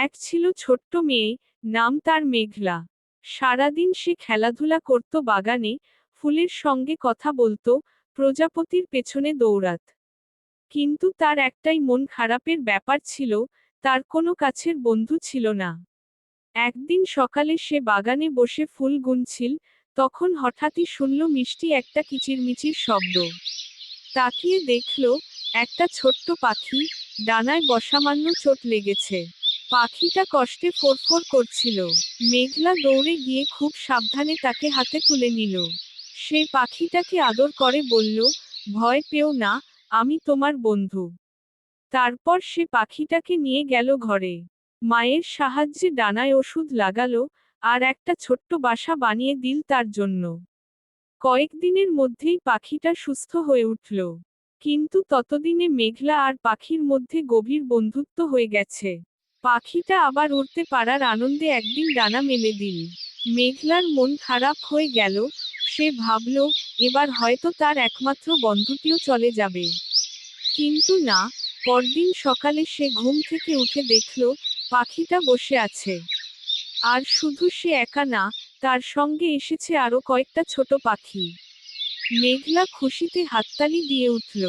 এক ছিল ছোট্ট মেয়ে নাম তার মেঘলা। সারাদিন সে খেলাধুলা করত বাগানে, ফুলের সঙ্গে কথা বলতো, প্রজাপতির পেছনে দৌড়াত। কিন্তু তার একটাই মন খারাপের ব্যাপার ছিল, তার কোনো কাছের বন্ধু ছিল না। একদিন সকালে সে বাগানে বসে ফুল গুনছিল, তখন হঠাৎই শুনল মিষ্টি একটা কিচিরমিচির শব্দ। তাকিয়ে দেখল, একটা ছোট্ট পাখি, ডানায় বসামান্য চোট লেগেছে। পাখিটা কষ্টে ফোরফোর করছিল। মেঘলা দৌড়ে গিয়ে খুব সাবধানে তাকে হাতে তুলে নিল। সে পাখিটাকে আদর করে বলল, ভয় পেও না, আমি তোমার বন্ধু। তারপর সে পাখিটাকে নিয়ে গেল ঘরে। মায়ের সাহায্যে ডানায় ওষুধ লাগালো আর একটা ছোট্ট বাসা বানিয়ে দিল তার জন্য। কয়েকদিনের মধ্যেই পাখিটা সুস্থ হয়ে উঠল। কিন্তু ততদিনে মেঘলা আর পাখির মধ্যে গভীর বন্ধুত্ব হয়ে গেছে। পাখিটা আবার উড়তে পারার আনন্দে একদিন ডানা মেলে দিল। মেঘলার মন খারাপ হয়ে গেল, সে ভাবল, এবার হয়তো তার একমাত্র বন্ধুটিও চলে যাবে। কিন্তু না, পরদিন সকালে সে ঘুম থেকে উঠে দেখল, পাখিটা বসে আছে। আর শুধু সে একা না, তার সঙ্গে এসেছে আরও কয়েকটা ছোট পাখি। মেঘলা খুশিতে হাততালি দিয়ে উঠল।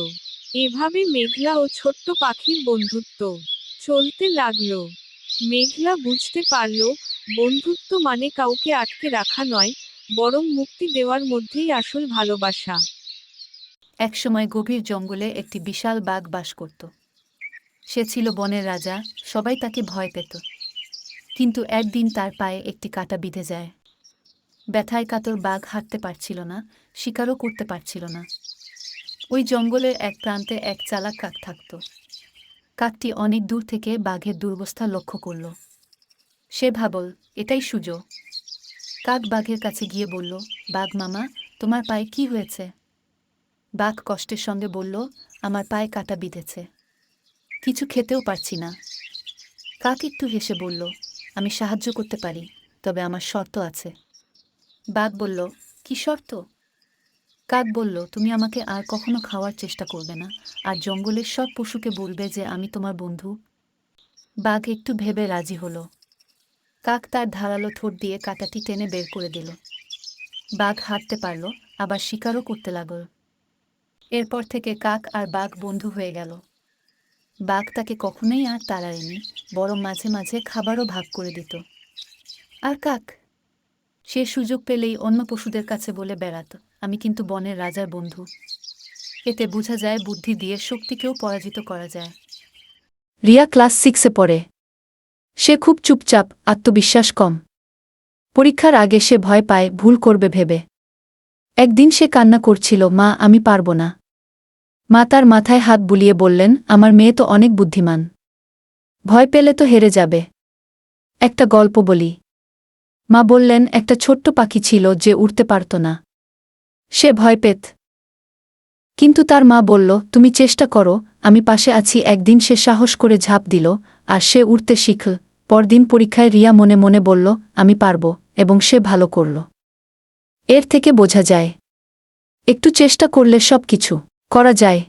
এভাবে মেঘলা ও ছোট্ট পাখির বন্ধুত্ব। চলতে লাগল। মেঘলা বুঝতে পারল, বন্ধুত্ব মানে কাউকে আটকে রাখা নয়, বরং মুক্তি দেওয়ার মধ্যেই আসল ভালোবাসা। একসময় গভীর জঙ্গলে একটি বিশাল বাঘ বাস করত। সে ছিল বনের রাজা, সবাই তাকে ভয় পেত। কিন্তু একদিন তার পায়ে একটি কাঁটা বিঁধে যায়। ব্যথায় কাতর বাঘ হাঁটতে পারছিল না, শিকারও করতে পারছিল না। ওই জঙ্গলের এক প্রান্তে এক চালাক কাক থাকত। কাকটি অনেক দূর থেকে বাঘের দুর্বস্থা লক্ষ্য করল। সে ভাবল, এটাই সুযোগ কাক বাঘের কাছে গিয়ে বলল, বাঘ মামা, তোমার পায়ে কি হয়েছে? বাঘ কষ্টের সঙ্গে বলল, আমার পায়ে কাটা বিঁধেছে। কিছু খেতেও পারছি না। কাক একটু হেসে বলল, আমি সাহায্য করতে পারি, তবে আমার শর্ত আছে। বাঘ বলল, কি শর্ত? কাক বলল, তুমি আমাকে আর কখনো খাওয়ার চেষ্টা করবে না। আর জঙ্গলের সব পশুকে বলবে যে আমি তোমার বন্ধু বাঘ একটু ভেবে রাজি হলো। কাক তার ধারালো ঠোঁট দিয়ে কাটাটি টেনে বের করে দিল। বাঘ হাঁটতে পারল, আবার শিকারও করতে লাগল। এরপর থেকে কাক আর বাঘ বন্ধু হয়ে গেল। বাঘ তাকে কখনোই আর তাড়ায়নি, বরং মাঝে মাঝে খাবারও ভাগ করে দিত। আর কাক? সে সুযোগ পেলেই অন্য পশুদের কাছে বলে বেড়াত। আমি কিন্তু বনের রাজার বন্ধু। এতে বোঝা যায় বুদ্ধি দিয়ে শক্তিকেও পরাজিত করা যায়। রিয়া ক্লাস সিক্সে পড়ে। সে খুব চুপচাপ, আত্মবিশ্বাস কম। পরীক্ষার আগে সে ভয় পায়, ভুল করবে ভেবে। একদিন সে কান্না করছিল, মা, আমি পারব না। মা তার মাথায় হাত বুলিয়ে বললেন, আমার মেয়ে তো অনেক বুদ্ধিমান। ভয় পেলে তো হেরে যাবে। একটা গল্প বলি। মা বললেন, একটা ছোট্ট পাখি ছিল যে উড়তে পারত না। সে ভয় পেত। কিন্তু তার মা বলল, তুমি চেষ্টা করো, আমি পাশে আছি। একদিন সে সাহস করে ঝাঁপ দিল, আর সে উড়তে শিখল। পরদিন পরীক্ষায় রিয়া মনে মনে বলল, আমি পারব। এবং সে ভালো করল। এর থেকে বোঝা যায়, একটু চেষ্টা করলে সব কিছু করা যায়।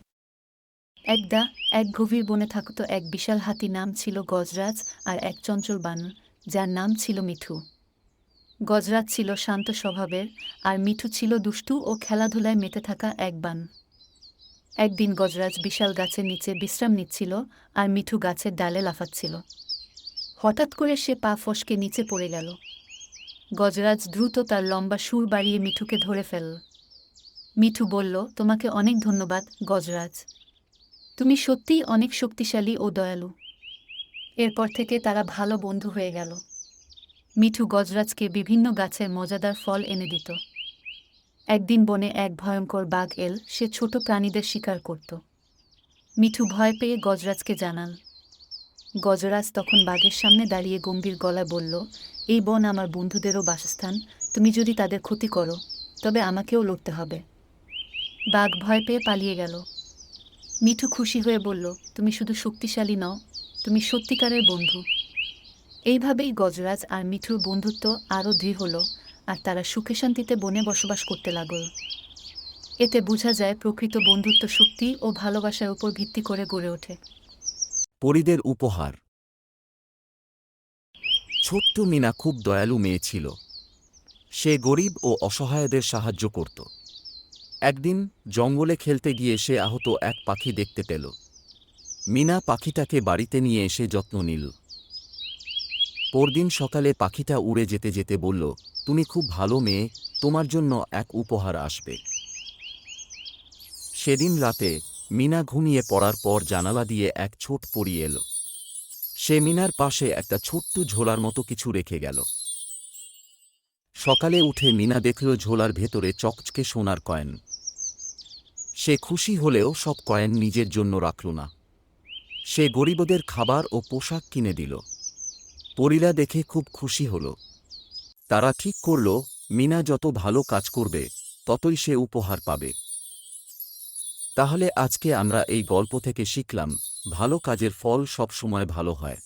একদা, এক গভীর বনে থাকত এক বিশাল হাতি, নাম ছিল গজরাজ, আর এক চঞ্চল বানর যার নাম ছিল মিঠু। গজরাজ ছিল শান্ত স্বভাবের, আর মিঠু ছিল দুষ্টু ও খেলাধুলায় মেতে থাকা এক বান। একদিন গজরাজ বিশাল গাছের নিচে বিশ্রাম নিচ্ছিল, আর মিঠু গাছের ডালে লাফাচ্ছিল। হঠাৎ করে সে পা ফসকে নিচে পড়ে গেল। গজরাজ দ্রুত তার লম্বা সুর বাড়িয়ে মিঠুকে ধরে ফেলল। মিঠু বলল, তোমাকে অনেক ধন্যবাদ, গজরাজ। তুমি সত্যিই অনেক শক্তিশালী ও দয়ালু। এরপর থেকে তারা ভালো বন্ধু হয়ে গেল। মিঠু গজরাজকে বিভিন্ন গাছের মজাদার ফল এনে দিত। একদিন বনে এক ভয়ঙ্কর বাঘ এল, সে ছোট প্রাণীদের শিকার করত। মিঠু ভয় পেয়ে গজরাজকে জানাল, গজরাজ তখন বাঘের সামনে দাঁড়িয়ে গম্ভীর গলায় বলল, এই বন আমার বন্ধুদেরও বাসস্থান, তুমি যদি তাদের ক্ষতি করো, তবে আমাকেও লড়তে হবে বাঘ ভয় পেয়ে পালিয়ে গেল। মিঠু খুশি হয়ে বলল, তুমি শুধু শক্তিশালী নও, তুমি সত্যিকারের বন্ধু। এইভাবেই গজরাজ আর মিঠুর বন্ধুত্ব আরও দৃঢ় হল আর তারা সুখে শান্তিতে বনে বসবাস করতে লাগল। এতে বোঝা যায় প্রকৃত বন্ধুত্ব শক্তি ও ভালোবাসার উপর ভিত্তি করে গড়ে ওঠে। পরিদের উপহার। ছোট্ট মিনা খুব দয়ালু মেয়ে ছিল। সে গরিব ও অসহায়দের সাহায্য করত। একদিন জঙ্গলে খেলতে গিয়ে সে আহত এক পাখি দেখতে পেল। মিনা পাখিটাকে বাড়িতে নিয়ে এসে যত্ন নিল। পরদিন সকালে পাখিটা উড়ে যেতে যেতে বলল, তুমি খুব ভালো মেয়ে, তোমার জন্য এক উপহার আসবে। সেদিন রাতে মিনা ঘুমিয়ে পড়ার পর জানালা দিয়ে এক ছোট পড়ি এলো। সে মিনার পাশে একটা ছোট্ট ঝোলার মতো কিছু রেখে গেল। সকালে উঠে মিনা দেখল ঝোলার ভেতরে চকচকে সোনার কয়েন। সে খুশি হলেও সব কয়েন নিজের জন্য রাখল না। সে গরিবদের খাবার ও পোশাক কিনে দিল। পরীরা দেখে খুব খুশি হল। তারা ঠিক করল, মিনা যত ভালো কাজ করবে, ততই সে উপহার পাবে। তাহলে আজকে আমরা এই গল্প থেকে শিখলাম, ভালো কাজের ফল সবসময় ভালো হয়।